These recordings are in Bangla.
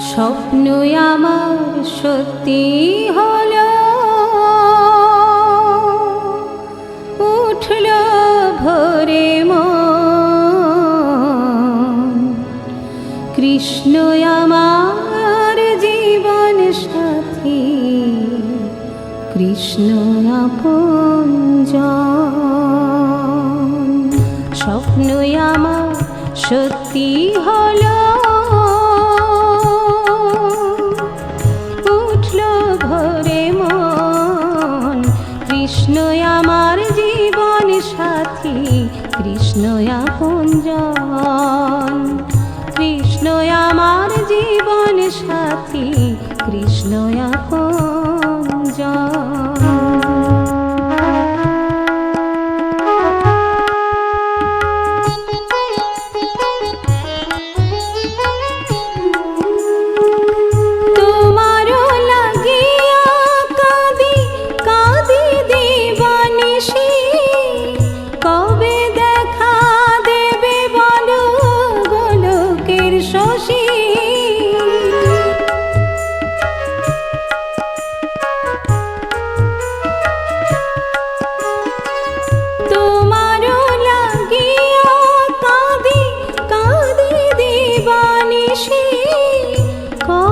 স্বপ্ন আমার সত্যি হল। উঠল ভরে কৃষ্ণ আমার জীবন সাথী। কৃষ্ণ আপন স্বপ্ন আমার সত্যি হলো। কৃষ্ণ আমার জীবন সাথী কৃষ্ণ আপন কৃষ্ণ আমার জীবন সাথী কৃষ্ণ আপন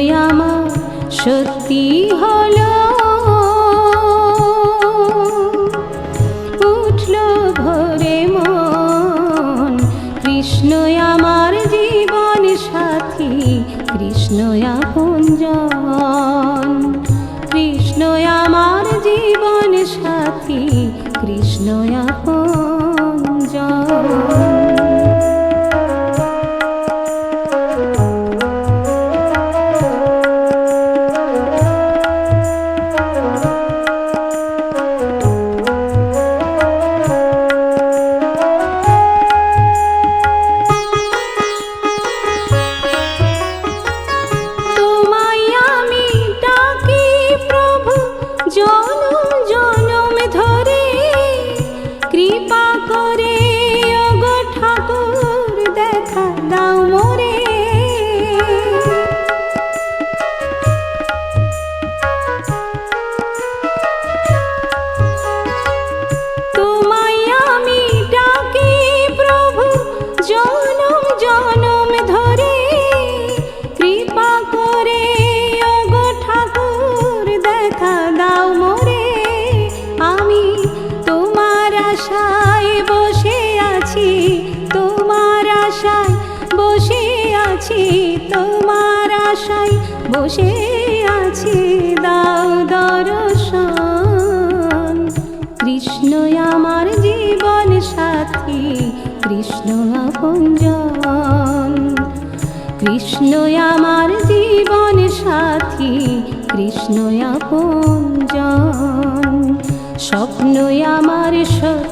আমার সত্যি হলো। উঠল ভরে মন কৃষ্ণ আমার জীবন সাথী কৃষ্ণ আপন কৃষ্ণ আমার জীবন সাথী কৃষ্ণ আপন আশায় বসে আছি, তোমার আশায় বসে আছি, তোমার আশায় বসে আছি। দাও দর্শন, কৃষ্ণ আমার জীবন সাথী, কৃষ্ণ আপন কৃষ্ণ আমার জীবন সাথী, কৃষ্ণ আপন স্বপ্ন আমার সত্যি